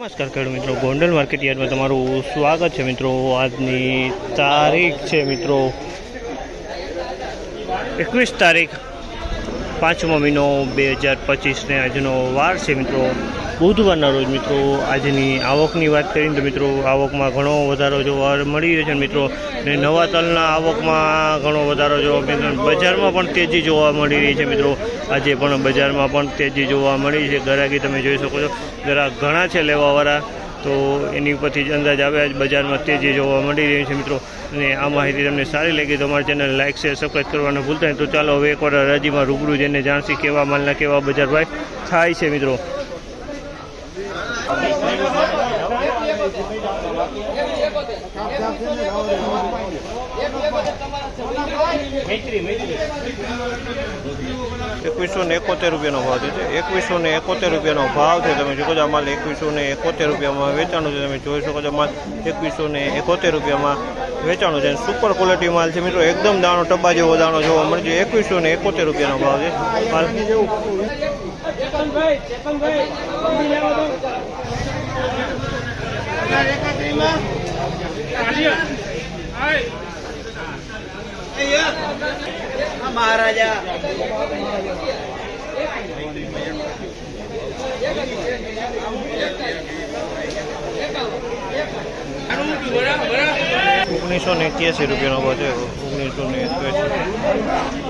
નમસ્કાર ખેડૂત મિત્રો. ગોંડલ માર્કેટ યાર્ડમાં તમારું સ્વાગત છે મિત્રો. આજની તારીખ છે મિત્રો એકવીસ તારીખ પાંચમો મહિનો બે હજાર પચીસને આજનો વાર છે મિત્રો. બુધવારના રોજ મિત્રો આજની આવકની વાત કરીએ તો મિત્રો આવકમાં ઘણો વધારો જોવા મળી રહ્યો છે. મિત્રો, ને નવા તલના આવકમાં ઘણો વધારો જોવા મિત્રો બજારમાં પણ તેજી જોવા મળી રહી છે. મિત્રો, આજે પણ બજારમાં પણ તેજી જોવા મળી છે. ગરાકી તમે જોઈ શકો છો, જરા ઘણા છે લેવાવાળા. તો એની ઉપરથી જ અંદાજ આવે, આજ બજારમાં તેજી જોવા મળી રહી છે. મિત્રો અને આ માહિતી તમને સારી લાગી તો અમારી ચેનલ લાઇક શેર સબસ્ક્રાઈબ કરવાનું ભૂલતા. નહીં તો ચાલો હવે એકવાર હરાજીમાં રૂબરૂ જઈને જાણશી કેવા માલના કેવા બજાર ભાઈ થાય છે, મિત્રો. એકવીસો ને એકોતેર રૂપિયાનો ભાવ છે. એકવીસો ને એકોતેર રૂપિયાનો ભાવ છે. તમે જોકો શકો છો આ માલ એકવીસો ને એકોતેર રૂપિયામાં વેચાણું છે. તમે જોઈ શકો છો માલ એકવીસો ને એકોતેર રૂપિયામાં વેચાણું છે. સુપર ક્વોલિટી માલ છે મિત્રો. એકદમ દાણો ટબા જેવો દાણો જોવા મળે છે. એકવીસો ને એકોતેર રૂપિયાનો ભાવ છે. માલ મહારાજા. ઓગણીસો ને એક્યાસી રૂપિયાનો ભાવ ઓગણીસો ને એક્યાસી.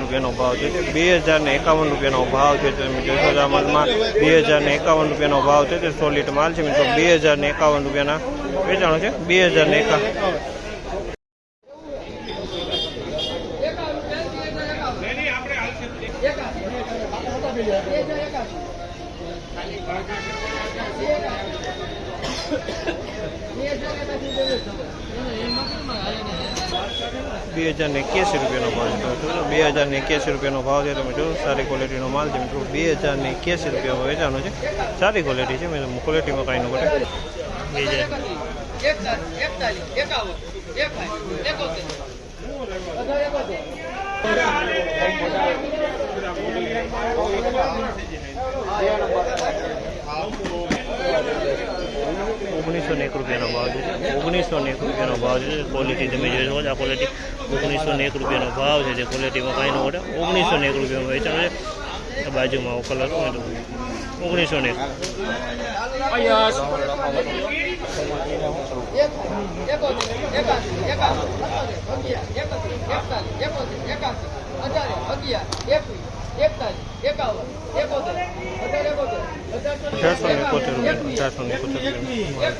રૂપિયાનો ભાવ છે. બે હજાર ને એકાવન રૂપિયાનો ભાવ છે તમે જોશો આ માલમાં બે હજાર ને એકાવન રૂપિયાનો ભાવ છે તે સોલિડ માલ છે મિત્રો. બે હજાર ને એકાવન રૂપિયાના વેચાણો છે. બે હજાર ને એકાવન બે હજાર ને એક્યાસી રૂપિયાનો ભાવ છે તમે બે હજાર ને એક્યાસી રૂપિયાનો ભાવ છે તમે જો સારી ક્વોલિટીનો માલ છે. મિત્રો બે હજાર ને એક્યાસી રૂપિયામાં વેચાણો છે. સારી ક્વોલિટી છે મેં ક્વોલિટીમાં કાંઈ ન ઘટે. બે હજાર ઓગણીસો ને એક રૂપિયાનો ભાવ છે. ઓગણીસો ને એક રૂપિયાનો ભાવ છે. ક્વોલિટી તમે જોઈ શકો છો, આ ક્વોલિટી ઓગણીસો ને એક રૂપિયાનો ભાવ છે જે ક્વોલિટીમાં કાંઈ ઘટે ઓગણીસો ને એક રૂપિયામાં વેચાણ છે. બાજુમાં કલર ઓગણીસો ને એક અઢારસો ને એકોતેર રૂપિયા અઢારસો ને એકોતેર રૂપિયા